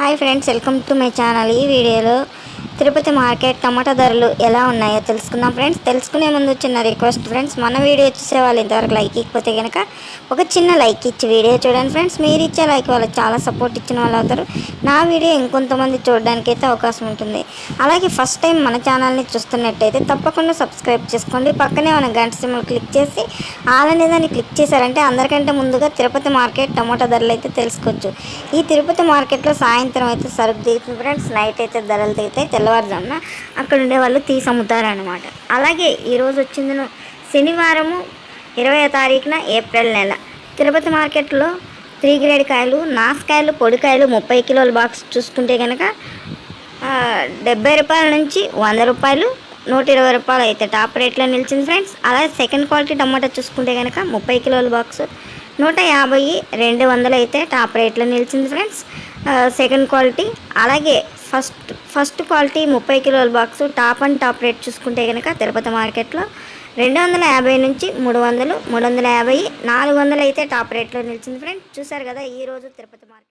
Hi friends welcome to my channel ఈ వీడియోలో Tirupati market టమాటా ధరలు ఎలా ఉన్నాయో తెలుసుకుందాం ఫ్రెండ్స్. తెలుసుకునే ముందు చిన్న రిక్వెస్ట్ ఫ్రెండ్స్ మన వీడియో చూసే వాళ్ళు ఇంతవరకు లైక్ ఇకపోతే కనుక ఒక చిన్న లైక్ ఇచ్చి వీడియో చూడండి ఫ్రెండ్స్. మీరు ఇచ్చే లైక్ వాళ్ళకి చాలా సపోర్ట్ ఇచ్చిన వాళ్ళు అవుతారు. నా వీడియో ఇంకొంతమంది చూడడానికి అయితే అవకాశం ఉంటుంది. అలాగే ఫస్ట్ టైం మన ఛానల్ని చూస్తున్నట్టయితే తప్పకుండా సబ్స్క్రైబ్ చేసుకోండి. పక్కనే మన గంట సింబల్ క్లిక్ చేసి ఆల్ అనే దాన్ని క్లిక్ చేశారంటే అందరికంటే ముందుగా తిరుపతి మార్కెట్ టమాటా ధరలు అయితే తెలుసుకోవచ్చు. ఈ తిరుపతి మార్కెట్లో సాయంత్రం అయితే సరుకు దిగుతుంది ఫ్రెండ్స్. నైట్ అయితే ధరలు దిగుతాయి. తెల్లవారుజామున అక్కడ ఉండే వాళ్ళు తీసి అమ్ముతారనమాట అలాగే ఈరోజు వచ్చింది శనివారము ఇరవై తారీఖున ఏప్రిల్ నెల. తిరుపతి మార్కెట్లో త్రీ గ్రేడ్ కాయలు నాసుకాయలు పొడికాయలు ముప్పై కిలోల బాక్స్ చూసుకుంటే కనుక డెబ్బై రూపాయల నుంచి వంద రూపాయలు నూట ఇరవై రూపాయలు అయితే టాప్ రేట్లో నిలిచింది ఫ్రెండ్స్. అలాగే సెకండ్ క్వాలిటీ టమాటా చూసుకుంటే కనుక ముప్పై కిలోల బాక్స్ నూట యాభై రెండు వందలు అయితే టాప్ రేట్లో నిలిచింది ఫ్రెండ్స్. సెకండ్ క్వాలిటీ అలాగే ఫస్ట్ ఫస్ట్ క్వాలిటీ ముప్పై కిలోల box top and top rate చూసుకుంటే కనుక తిరుపతి మార్కెట్లో రెండు వందల యాభై నుంచి మూడు వందలు మూడు వందల యాభై నాలుగు వందలు అయితే టాప్ రేట్లో నిలిచింది ఫ్రెండ్స్. చూసారు కదా ఈరోజు తిరుపతి మార్కెట్